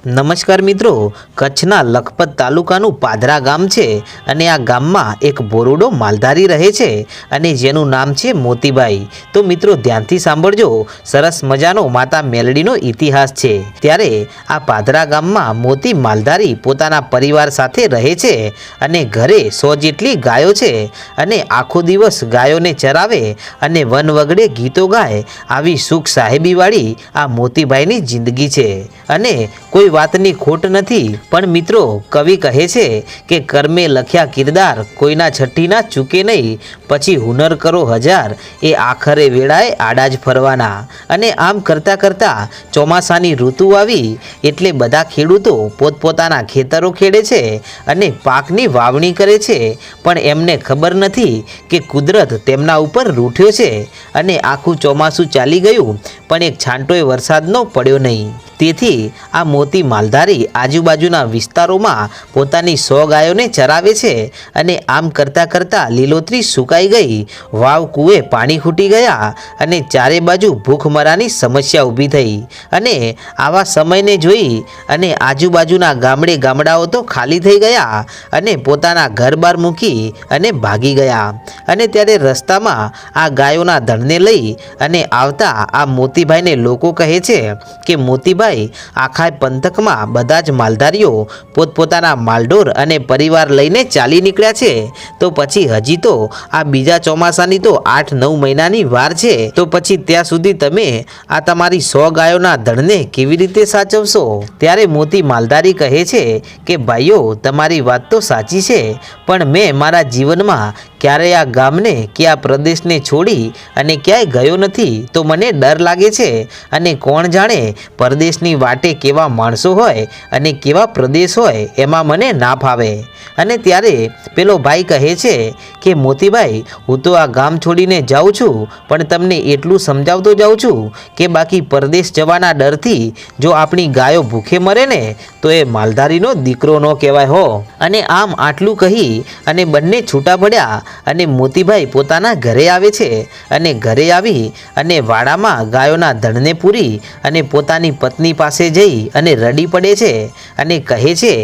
નમસ્કાર મિત્રો, કચ્છના લખપત તાલુકાનું પાદરા ગામ છે અને આ ગામમાં એક બોરુડો માલધારી રહે છે અને જેનું નામ છે મોતીબાઈ. તો મિત્રો, ધ્યાનથી સાંભળજો, સરસ મજાનો માતા મેલડીનો ઇતિહાસ છે. ત્યારે આ પાદરા ગામમાં મોતી માલધારી પોતાના પરિવાર સાથે રહે છે અને ઘરે સો જેટલી ગાયો છે અને આખો દિવસ ગાયોને ચરાવે અને વન વગડે ગીતો ગાય, આવી સુખ સાહેબીવાળી આ મોતીભાઈની જિંદગી છે. અને કોઈ વાતની ખોટ નથી. પણ મિત્રો, કવિ કહે છે કે કર્મે લખ્યા કિરદાર કોઈના છઠ્ઠીના ચૂકે નહીં. પછી હુનર કરો હજાર, એ આખરે વેળાએ આડા જ ફરવાના. અને આમ કરતાં કરતાં ચોમાસાની ઋતુ આવી, એટલે બધા ખેડૂતો પોતપોતાના ખેતરો ખેડે છે અને પાકની વાવણી કરે છે. પણ એમને ખબર નથી કે કુદરત તેમના ઉપર રૂઠ્યો છે અને આખું ચોમાસું ચાલી ગયું, પણ એક છાંટોય વરસાદનો પડ્યો નહીં. તેથી આ મોતી માલધારી આજુબાજુના વિસ્તારોમાં પોતાની સો ગાયોને ચરાવે છે અને આમ કરતાં કરતાં લીલોતરી સુકાઈ ગઈ. વાવ કૂએ પાણી ખૂટી ગયા અને ચારે બાજુ ભૂખમરાની સમસ્યા ઊભી થઈ અને આવા સમયને જોઈ અને આજુબાજુના ગામડે ગામડાઓ તો ખાલી થઈ ગયા અને પોતાના ઘર બાર મૂકી અને ભાગી ગયા. અને ત્યારે રસ્તામાં આ ગાયોના ધણને લઈ અને આવતા આ મોતીભાઈને લોકો કહે છે કે, મોતીભાઈ આખા પંથકમાં બધા જ માલધારીઓ પોતપોતાના માલઢોર અને પરિવાર લઈને ચાલી નીકળ્યા છે. તો પછી હજી તો આ બીજા ચોમાસાની તો આઠ નવ મહિનાની વાર છે. તો પછી ત્યાં સુધી તમે આ તમારી સો ગાયોના ધણને કેવી રીતે સાચવશો? ત્યારે મોતી માલધારી કહે છે કે, ભાઈઓ, તમારી વાત તો સાચી છે, પણ મેં મારા જીવનમાં ક્યારેય આ ગામને કે આ પ્રદેશને છોડી અને ક્યાંય ગયો નથી. તો મને ડર લાગે છે. અને કોણ જાણે પરદેશની વાટે કેવા માણસો હોય અને કેવા પ્રદેશ હોય એમાં મને ના ફાવે અને ત્યારે પેલો ભાઈ કહે છે કે મોતીભાઈ હું તો આ ગામ છોડીને જાઉં છું, પણ તમને એટલું સમજાવતો જાઉં છું કે બાકી પરદેશ જવાના ડરથી જો આપણી ગાયો ભૂખે મરે ને, તો એ માલધારીનો દીકરો ન કહેવાય હો. અને આમ આટલું કહી અને બંને છૂટા પડ્યા અને મોતીભાઈ પોતાના ઘરે આવે છે અને ઘરે આવી અને વાડામાં ગાયોના ધણને પૂરી અને પોતાની પત્ની પાસે જઈ અને રડી પડે છે અને કહે છે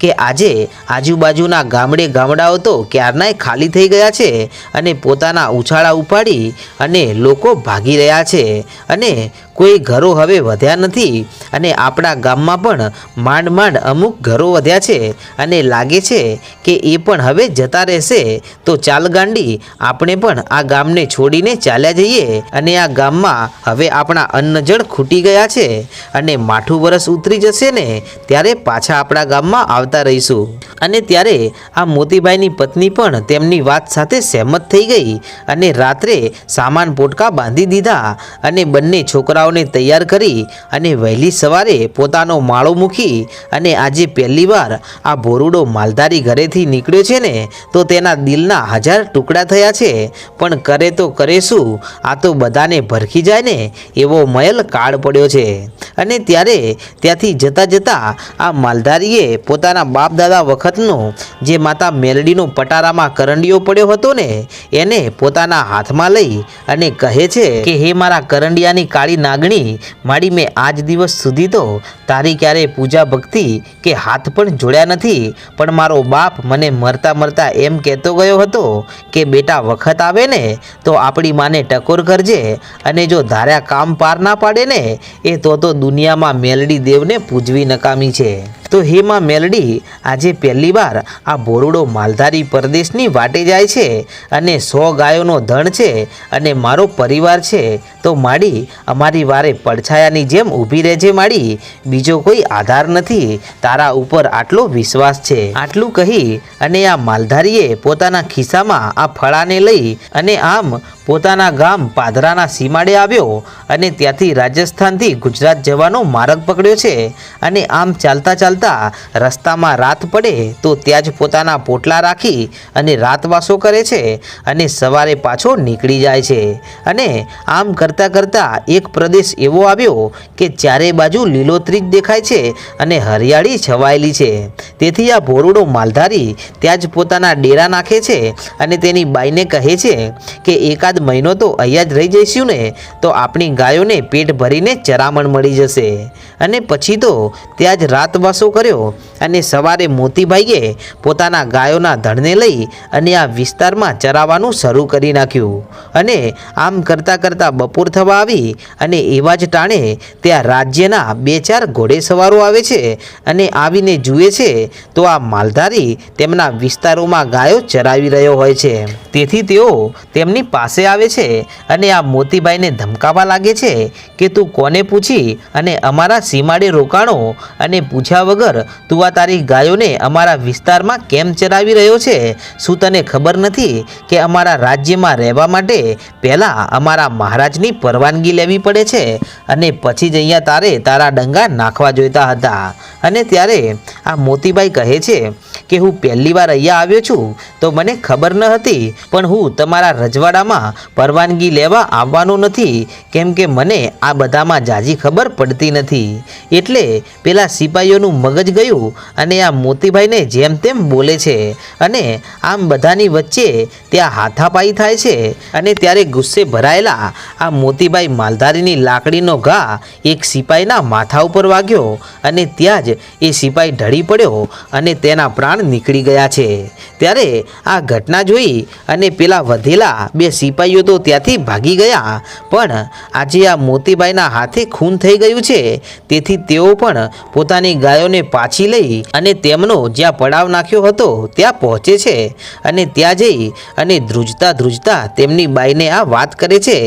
કે, આજે આજુબાજુના ગામડે ગામડાઓ તો ક્યારનાય ખાલી થઈ ગયા છે અને પોતાના ઉછાળા ઉપાડી અને લોકો ભાગી રહ્યા છે. અને કોઈ ઘરો હવે વધ્યા નથી અને આપણા ગામમાં પણ માંડ માંડ અમુક ઘરો વધ્યા છે અને લાગે છે કે એ પણ હવે જતા રહેશે. તો ચાલગાંડી આપણે પણ આ ગામને છોડીને ચાલ્યા જઈએ અને આ ગામમાં હવે આપણા અન્નજળ ખૂટી ગયા છે અને માઠું વરસ ઉતરી જશે ને ત્યારે પાછા આપણા ગામમાં આવતા રહીશું. અને ત્યારે આ મોતીભાઈની પત્ની પણ તેમની વાત સાથે સહેમત થઈ ગઈ અને રાત્રે સામાન પોટકા બાંધી દીધા અને બંને છોકરાઓને તૈયાર કરી અને વહેલી સવારે પોતાનો માળો મૂકી અને આજે પહેલીવાર આ ભોરુડો માલધારી ઘરેથી નીકળ્યો છે ને, તો તેના દિલના હજાર ટુકડા થયા છે. પણ કરે તો કરે શું? આ તો બધાને ભરખી જાય ને, એવો મયલ કાળ પડ્યો છે. અને ત્યારે ત્યાંથી જતાં જતાં આ માલધારીએ પોતાના બાપ દાદા વખતનો જે માતા મેલડીનો પટારામાં કરંડિયો પડ્યો હતો ને, એને પોતાના હાથમાં લઈ અને કહે છે કે, હે મારા કરંડિયાની કાળી નાગણી માડી મેં આજ દિવસ સુધી તો તારી ક્યારેય પૂજા ભક્તિ કે હાથ પણ જોડ્યા નથી, પણ મારો બાપ મને મરતા મરતા એમ કહેતો ગયો હતો કે બેટા વખત આવે ને તો આપણી માને ટકોર કરજે અને જો ધાર્યા કામ પાર ના પાડે ને, એ તો તો દુનિયામાં મેલડી દેવને પૂજવી નકામી છે. તો હેમાં મેલડી, આજે પહેલીવાર આ બોરડો માલધારી પરદેશની વાટે જાય છે અને સો ગાયોનો ધણ છે અને મારો પરિવાર છે. તો માડી અમારી વારે પડછાયાની જેમ ઊભી રહેજે માડી. બીજો કોઈ આધાર નથી. તારા ઉપર આટલો વિશ્વાસ છે. આટલું કહી અને આ માલધારીએ પોતાના ખિસ્સામાં આ ફળાને લઈ અને આમ પોતાના ગામ પાદરાના સીમાડે આવ્યો અને ત્યાંથી રાજસ્થાનથી ગુજરાત જવાનો માર્ગ પકડ્યો છે. અને આમ ચાલતા ચાલતા રસ્તામાં રાત પડે તો ત્યાં જ પોતાના પોટલા રાખી અને રાતવાસો કરે છે અને સવારે પાછો નીકળી જાય છે. અને આમ કરતાં કરતાં એક પ્રદેશ એવો આવ્યો કે ચારે બાજુ લીલોતરી જ દેખાય છે અને હરિયાળી છવાયેલી છે. તેથી આ ભોરુડો માલધારી ત્યાં જ પોતાના ડેરા નાખે છે અને તેની બાઈને કહે છે કે એકાદ મહિનો તો અહીંયા જ રહી જઈશું ને, તો આપણી ગાયોને પેટ ભરીને ચરામણ મળી જશે. અને પછી તો ત્યાં જ રાતવાસો કર્યો અને સવારે મોતીભાઈએ પોતાના ગાયોના ધણને લઈ અને આ વિસ્તારમાં ચરાવવાનું શરૂ કરી નાખ્યું. અને આમ કરતાં કરતાં બપોર થવા આવી અને એવા જ ટાણે ત્યાં રાજ્યના બે ચાર ઘોડેસવારો આવે છે અને આવીને જુએ છે તો આ માલધારી તેમના વિસ્તારોમાં ગાયો ચરાવી રહ્યો હોય છે. તેથી તેઓ તેમની પાસે આવે છે અને આ મોતીભાઈને ધમકાવવા લાગે છે કે તું કોને પૂછી અને અમારા સીમાડે રોકાણો અને પૂછ્યા વગર તું તારી ગાયોને અમારા વિસ્તારમાં કેમ ચરાવી રહ્યો છે? શું તને ખબર નથી કે અમારા રાજ્યમાં રહેવા માટે પહેલાં અમારા મહારાજની પરવાનગી લેવી પડે છે? અને પછી જ અહીંયા તારે તારા ડંગા નાખવા જોઈતા હતા. અને ત્યારે આ મોતીભાઈ કહે છે કે હું પહેલી વાર અહીંયા આવ્યો છું, તો મને ખબર ન હતી, પણ હું તમારા રજવાડામાં પરવાનગી લેવા આવવાનો નથી, કેમ કે મને આ બધામાં જાજી ખબર પડતી નથી. એટલે પેલા સિપાહીઓનું મગજ ગયું અને આ મોતીભાઈને જેમ તેમ બોલે છે અને આમ બધાની વચ્ચે ત્યાં હાથાપાઈ થાય છે અને ત્યારે ગુસ્સે ભરાયેલા આ મોતીભાઈ માલધારીની લાકડીનો ઘા એક સિપાહીના માથા ઉપર વાગ્યો અને ત્યાં જ એ સિપાહી ઢળી પડ્યો અને તેના પ્રાણ નીકળી ગયા છે. ત્યારે આ ઘટના જોઈ અને પેલા વધેલા બે સિપાહીઓ તો ત્યાંથી ભાગી ગયા, પણ આજે આ મોતીભાઈના હાથે ખૂન થઈ ગયું છે. તેથી તેઓ પણ પોતાની ગાયોને પાછી લઈ અને તેમનો જ્યાં પડાવ નાખ્યો હતો, ત્યાં પહોંચે છે. અને ત્યાં જઈ અને ધ્રુજતા ધ્રુજતા તેમની બાઈને આ વાત કરે છે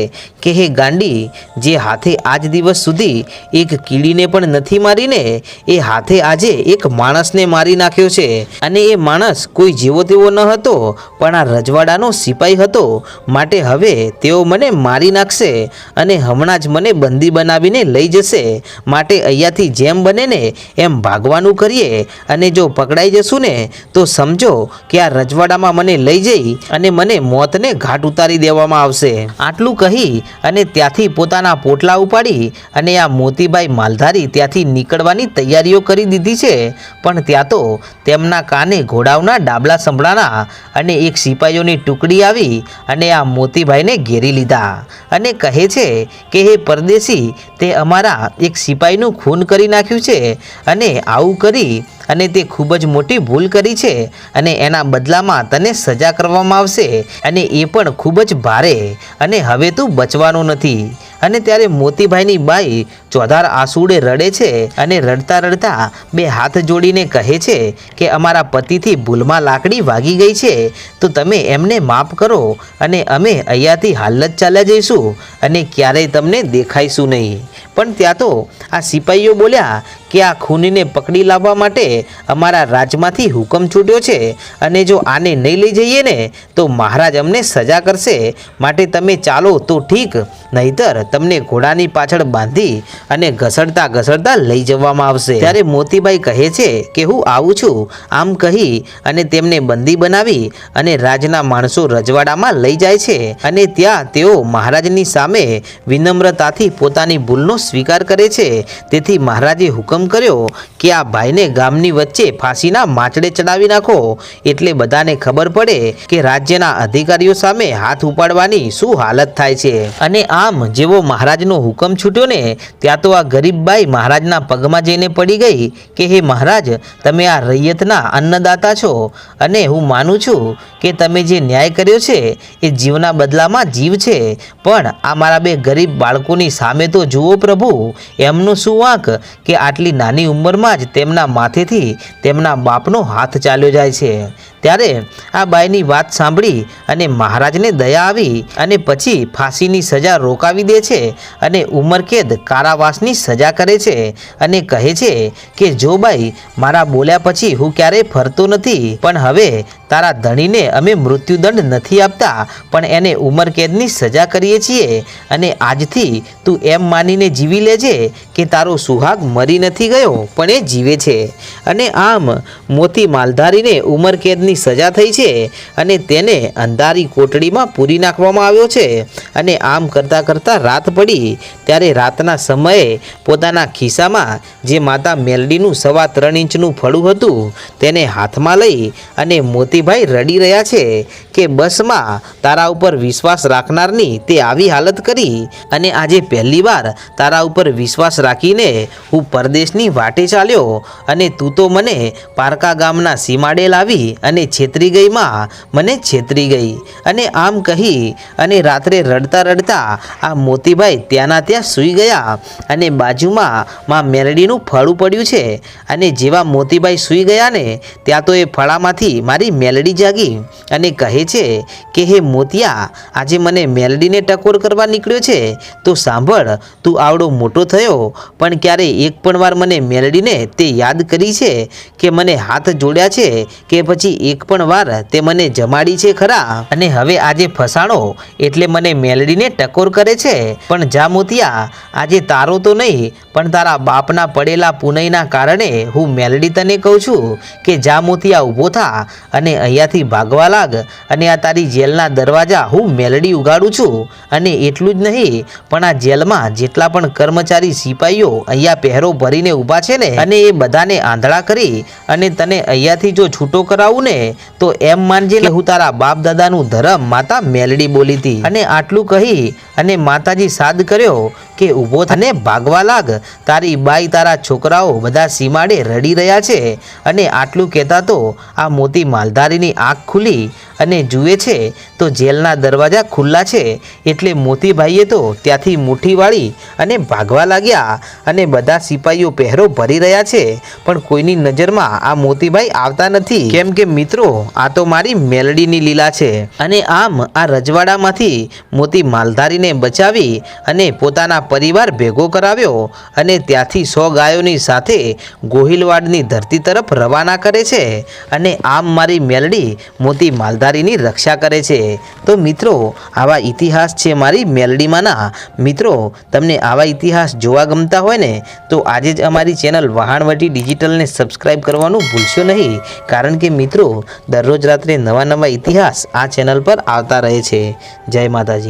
કે, હે ગાંડી, જે હાથે આજ દિવસ સુધી એક કીડીને પણ નથી મારીને, એ હાથે આજે એક માણસને મારી નાખ્યો છે. અને એ માણસ કોઈ જેવો તેવો ન હતો, પણ આ રજવાડાનો સિપાઈ હતો. માટે હવે તેઓ મને મારી નાખશે અને હમણાં જ મને બંદી બનાવીને લઈ જશે. માટે અહીંયાથી જેમ બને ને એમ ભાગવાનું કરીએ. અને જો પકડાઈ જશું ને, તો સમજો કે આ રજવાડામાં મને લઈ જઈ અને મને મોતને ઘાટ ઉતારી દેવામાં આવશે. આટલું કહી અને ત્યાંથી પોતાના પોટલા ઉપાડી અને આ મોતીબાઈ માલધારી ત્યાંથી નીકળવાની તૈયારીઓ કરી દીધી છે. પણ ત્યાં તો તેમના કાને ઘોડાઓના ડાબલા સંભળાના અને એક સિપાહીઓની ટુકડી આવી અને આ મોતીભાઈને ઘેરી લીધા. અને કહે છે કે, હે પરદેશી, તે અમારા એક સિપાહીનું ખૂન કરી નાખ્યું છે અને આવું કરી Lee. અને તે ખૂબ જ મોટી ભૂલ કરી છે અને એના બદલામાં તને સજા કરવામાં આવશે અને એ પણ ખૂબ જ ભારે અને હવે તું બચવાનો નથી. અને ત્યારે મોતીભાઈની બાઈ ચોધાર આંસુડે રડે છે અને રડતા રડતા બે હાથ જોડીને કહે છે કે અમારા પતિથી ભૂલમાં લાકડી વાગી ગઈ છે, તો તમે એમને માફ કરો અને અમે અહીંયાથી હાલત ચાલ્યા જઈશું અને ક્યારેય તમને દેખાઈશું નહીં. પણ ત્યાં તો આ સિપાહીઓ બોલ્યા કે આ ખૂનીને પકડી લાવવા માટે અમારા રાજમાંથી હુકમ છૂટ્યો છે અને જો આને નહીં લઈ જઈએ ને, તો મહારાજ અમને સજા કરશે. માટે તમે ચાલો તો ઠીક, નહીતર તમને ઘોડાની પાછળ બાંધી અને ઘસડતા ઘસડતા લઈ જવામાં આવશે. ત્યારે મોતીબાઈ કહે છે કે, હું આવું છું. આમ કહી અને તેમને બંદી બનાવી અને રાજના માણસો રજવાડામાં લઈ જાય છે. અને ત્યાં તેઓ મહારાજની સામે વિનમ્રતાથી પોતાની ભૂલનો સ્વીકાર કરે છે. તેથી મહારાજે હુકમ કર્યો કે આ ભાઈને ગામની વચ્ચે ફાંસીના માચડે ચડાવી નાખો. એટલે બધાને ખબર પડે કે રાજ્યના અધિકારીઓ સામે હાથ ઉપાડવાની શું હાલત થાય છે. અને આમ જેવો મહારાજનો હુકમ છૂટ્યો ને, ત્યાં તો આ ગરીબબાઈ મહારાજના પગમાં જઈને પડી ગઈ કે, હે મહારાજ, તમે આ રૈયતના અન્નદાતા છો. અને હું માનું છું કે તમે જે ન્યાય કર્યો છે, એ જીવના બદલામાં જીવ છે. પણ આ મારા બે ગરીબ બાળકોની સામે તો જુઓ પ્રભુ, એમનું શું વાંક કે આટલી નાની ઉંમરમાં જ તેમના માથેથી તેમના બાપનો હાથ ચાલ્યો જાય છે. ત્યારે આ બાઈની વાત સાંભળી અને મહારાજને દયા આવી અને પછી ફાંસીની સજા રોકાવી દે છે અને ઉમરકેદ કારાવાસની સજા કરે છે અને કહે છે કે, જો બાઈ, મારા બોલ્યા પછી હું ક્યારેય ફરતો નથી, પણ હવે તારા ધણીને અમે મૃત્યુદંડ નથી આપતા, પણ એને ઉમરકેદની સજા કરીએ છીએ અને આજથી તું એમ માનીને જીવી લેજે કે તારો સુહાગ મરી નથી ગયો, પણ એ જીવે છે. અને આમ મોતી માલધારીને ઉંમરકેદની સજા થઈ છે અને તેને અંધારી કોટડીમાં પૂરી નાખવામાં આવ્યો છે. અને આમ કરતાં કરતાં રાત પડી, ત્યારે રાતના સમયે પોતાના ખિસ્સામાં જે માતા મેલડીનું સવા ત્રણ ઇંચનું ફળું હતું, તેને હાથમાં લઈ અને મોતીભાઈ રડી રહ્યા છે કે બસમાં તારા ઉપર વિશ્વાસ રાખનારની તે આવી હાલત કરી. અને આજે પહેલીવાર તારા ઉપર વિશ્વાસ રાખીને હું પરદેશની વાટે ચાલ્યો અને તું તો મને પારકા ગામના સીમાડે લાવી અને છેતરી ગઈ માં મને છેતરી ગઈ. અને આમ કહી અને રાત્રે રડતા રડતા આ મોતીભાઈ ત્યાંના ત્યાં સૂઈ ગયા અને બાજુમાં માં મેલડીનું ફળું પડ્યું છે. અને જેવા મોતીભાઈ સૂઈ ગયા ને ત્યાં તો એ ફળામાંથી મારી મેલડી જાગી અને કહે છે કે, હે મોતિયા, આજે મને મેલડીને ટકોર કરવા નીકળ્યો છે. તો સાંભળ, તું આવડો મોટો થયો, પણ ક્યારે એક પણ વાર મને મેલડીને તે યાદ કરી છે કે મને હાથ જોડ્યા છે કે પછી એક પણ વાર તે મને જમાડી છે ખરા. અને હવે આજે ફસાણો એટલે મને મેલડીને ટકોર કરે છે. પણ જા મોતિયા આજે તારો તો નહીં, પણ તારા બાપના પડેલા પુનઈના કારણે હું મેલડી તને કહું છું કે જા મોતિયા ઊભો થા અને અહીંયાથી ભાગવા લાગ અને આ તારી જેલના દરવાજા હું મેલડી ઉગાડું છું. અને એટલું જ નહીં, પણ આ જેલમાં જેટલા પણ કર્મચારી સિપાહીઓ અહીંયા પહેરો ભરીને ઊભા છે ને, અને એ બધાને આંધળા કરી અને તને અહીંયાથી જો છૂટો કરાવું ને તો એમ માનજે કે હું તારા બાપ દાદાનું ધરમ માતા મેલડી બોલી હતી. અને આટલું કહી અને માતાજી સાદ કર્યો કે ઊભો થને ભાગવા લાગ. તારી બાઈ તારા છોકરાઓ બધા સીમાડે રડી રહ્યા છે. અને આટલું કહેતા તો આ મોતી માલધારીની આંખ ખુલી. અને જુએ છે તો જેલના દરવાજા ખુલ્લા છે એટલે મોતીભાઈએ તો ત્યાંથી મુઠ્ઠી વાળી અને ભાગવા લાગ્યા અને બધા સિપાહીઓ પહેરો ભરી રહ્યા છે. પણ કોઈની નજરમાં આ મોતીભાઈ આવતા નથી. કેમ કે મિત્રો, આ તો મારી મેલડીની લીલા છે. અને આમ આ રજવાડામાંથી મોતી માલધારીને બચાવી અને પોતાના પરિવાર ભેગો કરાવ્યો અને ત્યાંથી સો ગાયોની સાથે ગોહિલવાડની ધરતી તરફ રવાના કરે છે. અને આમ મારી મેલડી મોતી માલધારીની રક્ષા કરે છે. તો મિત્રો, આવા ઇતિહાસ છે મારી મેલડીમાંના. મિત્રો, તમને આવા ઇતિહાસ જોવા ગમતા હોય ને, તો આજે જ અમારી ચેનલ વહાણવટી ડિજિટલને સબસ્ક્રાઈબ કરવાનું ભૂલશો નહીં. કારણ કે મિત્રો, દરરોજ રાત્રે નવા નવા ઇતિહાસ આ ચેનલ પર આવતા રહે છે. જય માતાજી.